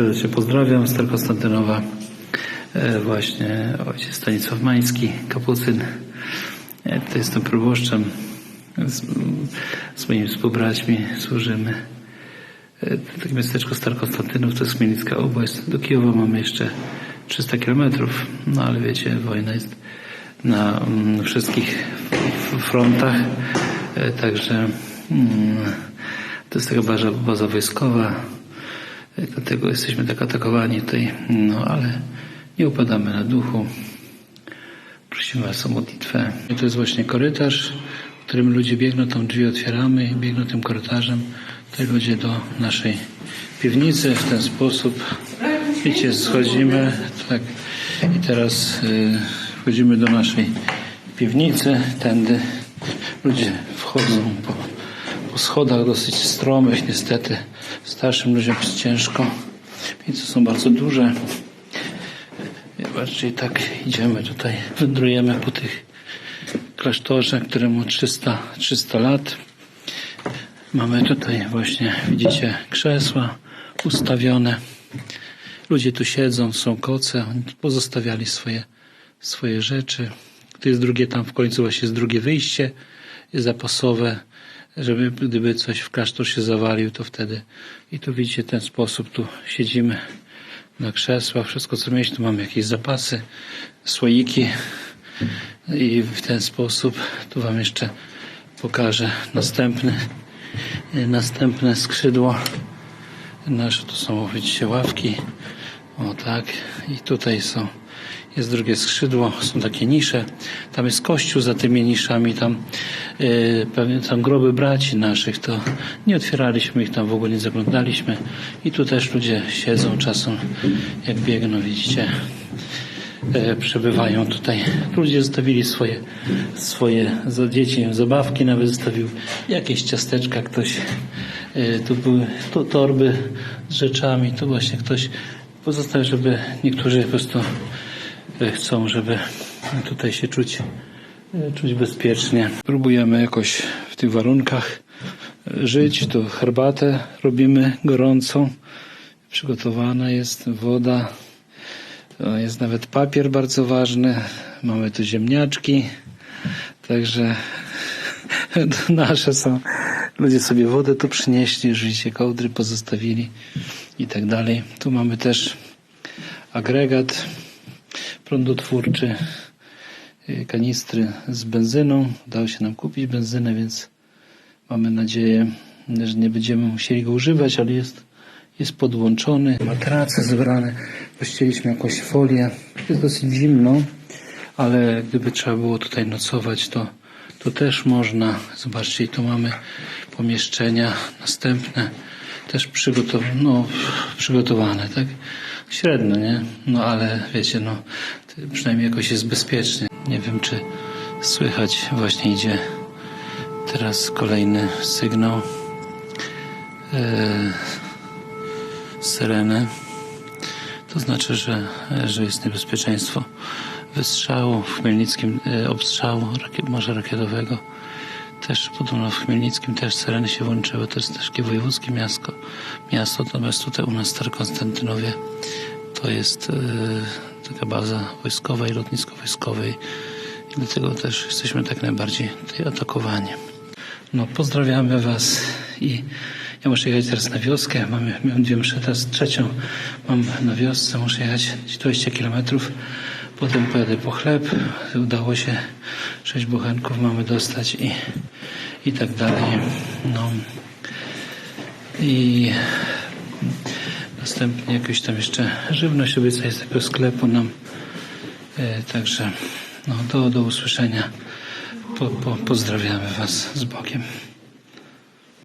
Serdecznie pozdrawiam z Konstantynowa. E, Właśnie ojciec Stanisław Mański, kapucyn. Ja tutaj jestem proboszczem. Z, z moimi współbraćmi służymy. E, Takie miasteczko Starkonstantynów to jest Chmielnicka Oblast. Do Kijowa mamy jeszcze 300 kilometrów. No ale wiecie, wojna jest na mm, wszystkich frontach. E, Także mm, to jest taka baza, baza wojskowa. Dlatego jesteśmy tak atakowani tutaj. No ale nie upadamy na duchu. Prosimy Was o modlitwę. I to jest właśnie korytarz, w którym ludzie biegną, tam drzwi otwieramy i biegną tym korytarzem. Tutaj ludzie do naszej piwnicy w ten sposób. Widzicie, schodzimy, tak. I teraz y, wchodzimy do naszej piwnicy. Tędy ludzie wchodzą po, po schodach dosyć stromych, niestety. Starszym ludziom jest ciężko. Piwnice są bardzo duże. Bardziej tak idziemy tutaj, wędrujemy po tych klasztorze, któremu 300, 300 lat. Mamy tutaj właśnie, widzicie, krzesła ustawione. Ludzie tu siedzą, są koce, oni pozostawiali swoje, swoje rzeczy. Tu jest drugie, tam w końcu właśnie jest drugie wyjście zapasowe, żeby gdyby coś w klasztor się zawalił, to wtedy. I tu widzicie, ten sposób tu siedzimy na krzesłach, wszystko co mieliśmy, tu mamy jakieś zapasy, słoiki. I w ten sposób tu wam jeszcze pokażę następny, następne skrzydło nasze, tu są widzicie ławki, o tak. I tutaj są jest drugie skrzydło, są takie nisze. Tam jest kościół za tymi niszami, tam yy, tam groby braci naszych, to nie otwieraliśmy ich tam, w ogóle nie zaglądaliśmy. I tu też ludzie siedzą czasem, jak biegną, widzicie, yy, przebywają tutaj. Ludzie zostawili swoje, swoje za dzieci, zabawki nawet zostawił, jakieś ciasteczka ktoś, yy, tu były to, torby z rzeczami, to właśnie ktoś pozostawił, żeby niektórzy po prostu chcą, żeby tutaj się czuć, e, czuć bezpiecznie. Próbujemy jakoś w tych warunkach e, żyć. Tu herbatę robimy gorącą. Przygotowana jest woda. Jest nawet papier bardzo ważny. Mamy tu ziemniaczki. Także nasze są. Ludzie sobie wodę tu przynieśli, życie kołdry pozostawili i tak dalej. Tu mamy też agregat prądotwórczy, y, kanistry z benzyną. Udało się nam kupić benzynę, więc mamy nadzieję, że nie będziemy musieli go używać, ale jest, jest podłączony. Matrace zebrane. Pościeliśmy jakąś folię. Jest dosyć zimno, ale gdyby trzeba było tutaj nocować, to, to też można. Zobaczcie, tu mamy pomieszczenia następne, też przygotowane, no, przygotowane, tak? Średnio, nie? No ale wiecie, no, przynajmniej jakoś jest bezpiecznie. Nie wiem, czy słychać, właśnie idzie teraz kolejny sygnał e, syreny. To znaczy, że, że jest niebezpieczeństwo wystrzału w Chmielnickim, e, obstrzału rakiet, morza rakietowego. Też podobno w Chmielnickim też syreny się włączyły. To jest też takie wojewódzkie miasto. miasto. Natomiast tutaj u nas w Starkonstantynowie to jest e, taka baza wojskowa i lotnisko wojskowe. I dlatego też jesteśmy tak najbardziej tutaj atakowani. No, pozdrawiamy Was i ja muszę jechać teraz na wioskę. Mamy, miałem dwie msze, teraz trzecią mam na wiosce. Muszę jechać 20 kilometrów. Potem pojadę po chleb. Udało się sześć bochenków mamy dostać i, i tak dalej. No. I następnie jakoś tam jeszcze żywność obiecaję z tego sklepu nam. E, także no, do, do usłyszenia. Po, po, pozdrawiamy Was z Bogiem.